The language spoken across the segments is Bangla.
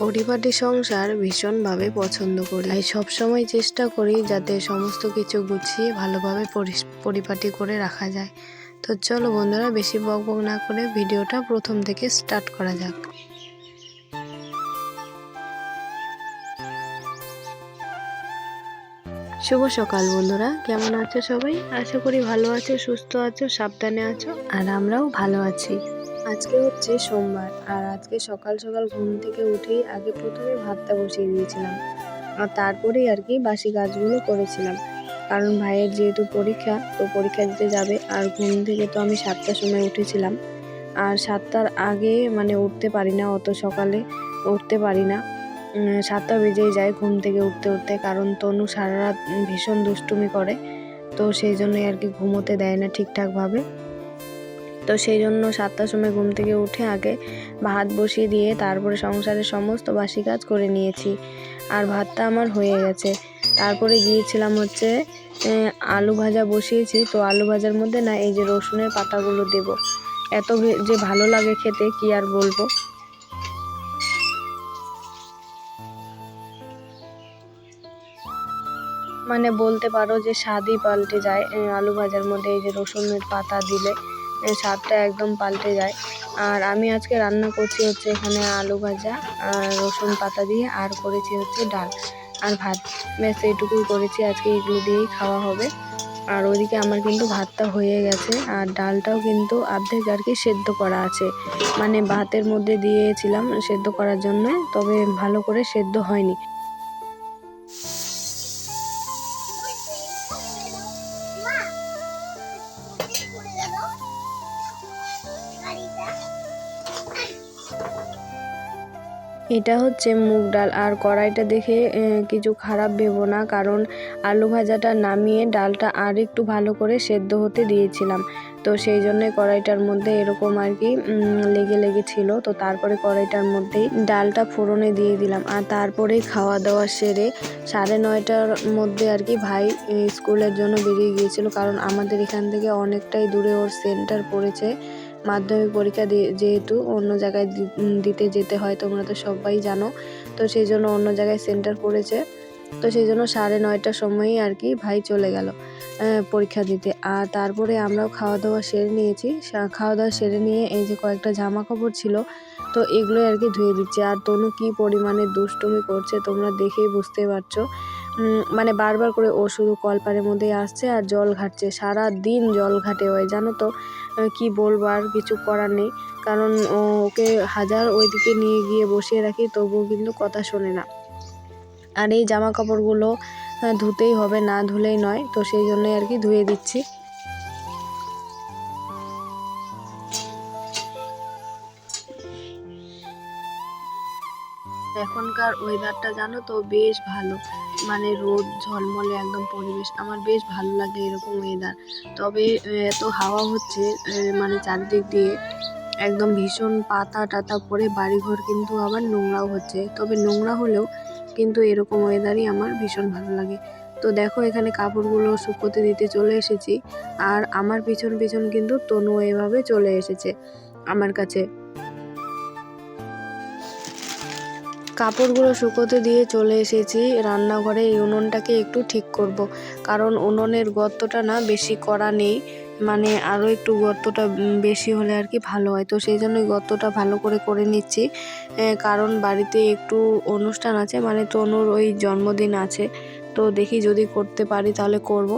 পরিপাটি সংসার ভীষণভাবে পছন্দ করি। তাই সবসময় চেষ্টা করি যাতে সমস্ত কিছু গুছিয়ে ভালোভাবে পরিপাটি করে রাখা যায়। তো চলো বন্ধুরা, বেশি বক বক না করে ভিডিওটা প্রথম থেকে স্টার্ট করা যাক। শুভ সকাল বন্ধুরা, কেমন আছো সবাই? আশা করি ভালো আছো, সুস্থ আছো, সাবধানে আছো, আর আমরাও ভালো আছি। আজকে হচ্ছে সোমবার, আর আজকে সকাল সকাল ঘুম থেকে উঠেই আগে প্রথমে ভাতটা বসিয়ে দিয়েছিলাম। আর তারপরেই আর কি বাসি কাজগুলো করেছিলাম। কারণ ভাইয়ের যেহেতু পরীক্ষা, তো পরীক্ষা দিতে যাবে, আর ঘুম থেকে তো আমি সাতটার সময় উঠেছিলাম। আর সাতটার আগে মানে উঠতে পারি না, অত সকালে উঠতে পারি না। সাতটা বেজেই যায় ঘুম থেকে উঠতে উঠতে, কারণ তনু সারা রাত ভীষণ দুষ্টুমি করে, তো সেই জন্যই আর কি ঘুমোতে দেয় না ঠিকঠাকভাবে। তো সেই জন্য সাতটার সময় ঘুম থেকে উঠে আগে ভাত বসিয়ে দিয়ে তারপরে সংসারের সমস্ত বাসি কাজ করে নিয়েছি। আর ভাতটা আমার হয়ে গেছে। তারপরে গিয়েছিলাম হচ্ছে আলু ভাজা বসিয়েছি। তো আলু ভাজার মধ্যে না এই যে রসুনের পাতাগুলো দেব। এত যে ভালো লাগে খেতে, কি আর বলব? মানে বলতে পারো যে স্বাদই পাল্টে যায় আলু ভাজার মধ্যে এই যে রসুনের পাতা দিলে। স্বাদটা একদম পাল্টে যায়। আর আমি আজকে রান্না করছি হচ্ছে এখানে আলু ভাজা আর রসুন পাতা দিয়ে আর করেছি হচ্ছে ডাল। আর ভাত, ব্যাস এইটুকুই করেছি। আজকে এগুলো দিয়েই খাওয়া হবে। আর ওইদিকে আমার কিন্তু ভাতটা হয়ে গেছে। আর ডালটাও কিন্তু অর্ধেক আর কি সেদ্ধ করা আছে। মানে ভাতের মধ্যে দিয়েছিলাম সেদ্ধ করার জন্য, তবে ভালো করে সেদ্ধ হয়নি। এটা হচ্ছে মুগ ডাল আর কড়াইটা দেখে কিছু খারাপ ভেবো না, কারণ আলু ভাজাটা নামিয়ে ডালটা আর একটু ভালো করে সেদ্ধ হতে দিয়েছিলাম। তো সেই জন্যই কড়াইটার মধ্যে এরকম আর কি লেগে লেগে ছিল তো তারপরে কড়াইটার মধ্যেই ডালটা ফোড়নে দিয়ে দিলাম। আর তারপরেই খাওয়া দাওয়া সেরে সাড়ে নয়টার মধ্যে আর কি ভাই স্কুলের জন্য বেরিয়ে গিয়েছিল, কারণ আমাদের এখান থেকে অনেকটাই দূরে ওর সেন্টার পড়েছে। মাধ্যমিক পরীক্ষা যেহেতু অন্য জায়গায় দিতে যেতে হয়, তোমরা তো সবাই জানো। তো সেই জন্য অন্য জায়গায় সেন্টার পড়েছে। তো সেই জন্য সাড়ে নয়টার সময়ই আর কি ভাই চলে গেল পরীক্ষা দিতে। আর তারপরে আমরাও খাওয়া দাওয়া সেরে নিয়েছি। খাওয়া দাওয়া সেরে নিয়ে এই যে কয়েকটা জামা কাপড় ছিল, তো এগুলোই আর কি ধুয়ে দিচ্ছে। আর তনু কি পরিমাণে দুষ্টুমি করছে তোমরা দেখেই বুঝতে পারছ। মানে বারবার করে ও শুধু কলপারের মধ্যেই আসছে আর জল ঘাটছে। সারা দিন জল ঘাটে হয় জানো তো? কি বলব, আর কিছু করার নেই। কারণ ওকে হাজার ওইদিকে নিয়ে গিয়ে বসিয়ে রাখি, তবুও কিন্তু কথা শোনে না। আর এই জামা কাপড়গুলো ধুতেই হবে, না ধুলেই নয়। তো সেই জন্যই আর কি ধুয়ে দিচ্ছি। এখনকার ওয়েদারটা জানো তো, বেশ ভালো। মানে রোদ, ঝলমলে একদম পরিবেশ। আমার বেশ ভালো লাগে এরকম ওয়েদার তবে এত হাওয়া হচ্ছে মানে চারদিক দিয়ে একদম ভীষণ পাতা টাতা পড়ে, বাড়িঘর কিন্তু আবার নোংরাও হচ্ছে। তবে নোংরা হলেও কিন্তু এরকম ওয়েদারই আমার ভীষণ ভালো লাগে। তো দেখো, এখানে কাপড়গুলো শুকোতে দিতে চলে এসেছি। আর আমার পিছন পিছন কিন্তু তনু এভাবে চলে এসেছে আমার কাছে। কাপড়গুলো শুকোতে দিয়ে চলে এসেছি। রান্নাঘরে এই উনুনটাকে একটু ঠিক করব। কারণ উনুনের গর্তটা না বেশি করা নেই। মানে আরও একটু গর্তটা বেশি হলে আর কি ভালো হয়। তো সেই জন্যই গর্তটা ভালো করে করে নিচ্ছি। কারণ বাড়িতে একটু অনুষ্ঠান আছে। মানে তনুর ওই জন্মদিন আছে। তো দেখি যদি করতে পারি তাহলে করব।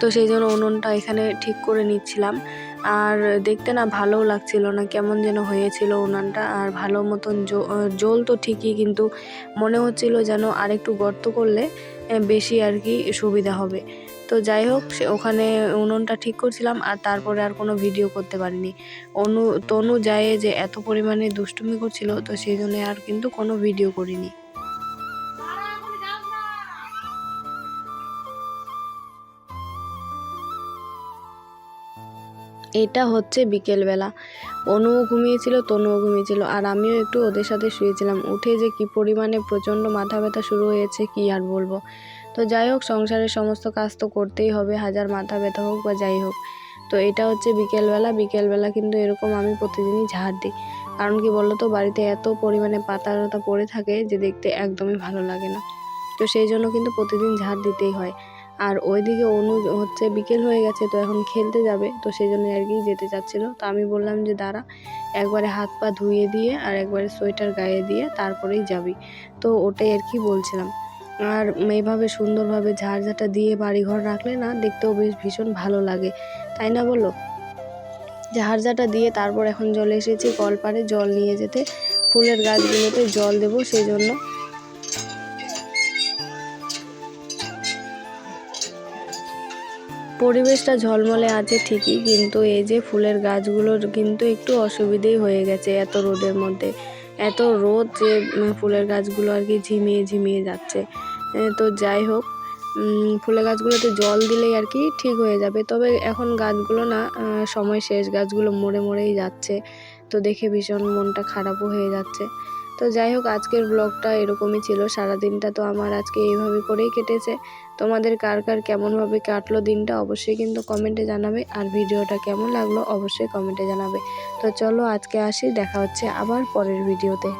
তো সেই জন্য উনুনটা এখানে ঠিক করে নিচ্ছিলাম। আর দেখতে না ভালোও লাগছিল না কেমন যেন হয়েছিল উনানটা। আর ভালো মতন জ- আহ, জ্বলতো ঠিকই কিন্তু মনে হচ্ছিল যেন আরেকটু গর্ত করলে বেশি আর কি সুবিধা হবে। তো যাই হোক সে ওখানে উনুনটা ঠিক করছিলাম আর তারপরে আর কোনো ভিডিও করতে পারিনি। অনু তনু যায় যে এত পরিমাণে দুষ্টুমি করছিল তো সেই জন্য আর কিন্তু কোনো ভিডিও করিনি। এটা হচ্ছে বিকেলবেলা। অনুও ঘুমিয়েছিল, তনুও ঘুমিয়েছিল, আর আমিও একটু ওদের সাথে শুয়েছিলাম। উঠে যে কি পরিমাণে প্রচণ্ড মাথা ব্যথা শুরু হয়েছে, কি আর বলব। তো যাই হোক, সংসারের সমস্ত কাজ তো করতেই হবে, হাজার মাথা ব্যথা হোক বা যাই হোক। তো এটা হচ্ছে বিকেলবেলা বিকেলবেলা কিন্তু এরকম আমি প্রতিদিনই ঝাড় দিই। কারণ কি বলতো বাড়িতে এত পরিমাণে পাতা টাতা পড়ে থাকে যে দেখতে একদমই ভালো লাগে না। তো সেই জন্য কিন্তু প্রতিদিন ঝাড় দিতেই হয়। আর ওইদিকে অনু হচ্ছে বিকেল হয়ে গেছে, তো এখন খেলতে যাবে, তো সেই জন্য আর কি যেতে চাচ্ছিলো। তো আমি বললাম যে, দাঁড়া, একবারে হাত পা ধুয়ে দিয়ে আর একবারে সোয়েটার গায়ে দিয়ে তারপরেই যাবি। তো ওটাই আর কি বলছিলাম। আর এইভাবে সুন্দরভাবে ঝাড়ঝাটা দিয়ে বাড়িঘর রাখলে না দেখতেও বেশ ভীষণ ভালো লাগে। তাই না বলো? ঝাড়ঝাটা দিয়ে তারপর এখন চলে এসেছি, কলপারে জল নিয়ে যেতে। ফুলের গাছগুলোতে জল দেবো সেই জন্য পরিবেশটা ঝলমলে আছে ঠিকই, কিন্তু এই যে ফুলের গাছগুলোর কিন্তু একটু অসুবিধেই হয়ে গেছে এত রোদের মধ্যে। এত রোদ যে ফুলের গাছগুলো আর কি ঝিমিয়ে ঝিমিয়ে যাচ্ছে। তো যাই হোক ফুলের গাছগুলোতে জল দিলেই আর কি ঠিক হয়ে যাবে। তবে এখন গাছগুলো না সময় শেষ, গাছগুলো মরে মরেই যাচ্ছে। তো দেখে ভীষণ মনটা খারাপও হয়ে যাচ্ছে। তো যাই হোক, আজকের ব্লগটা এরকমই ছিল। সারা দিনটা তো আমার আজকে এইভাবে করেই কেটেছে। তোমাদের কার কার কেমনভাবে কাটলো দিনটা অবশ্যই কিন্তু কমেন্টে জানাবে। আর ভিডিওটা কেমন লাগল অবশ্যই কমেন্টে জানাবে। তো চলো আজকে আসি, দেখা হচ্ছে আবার পরের ভিডিওতে।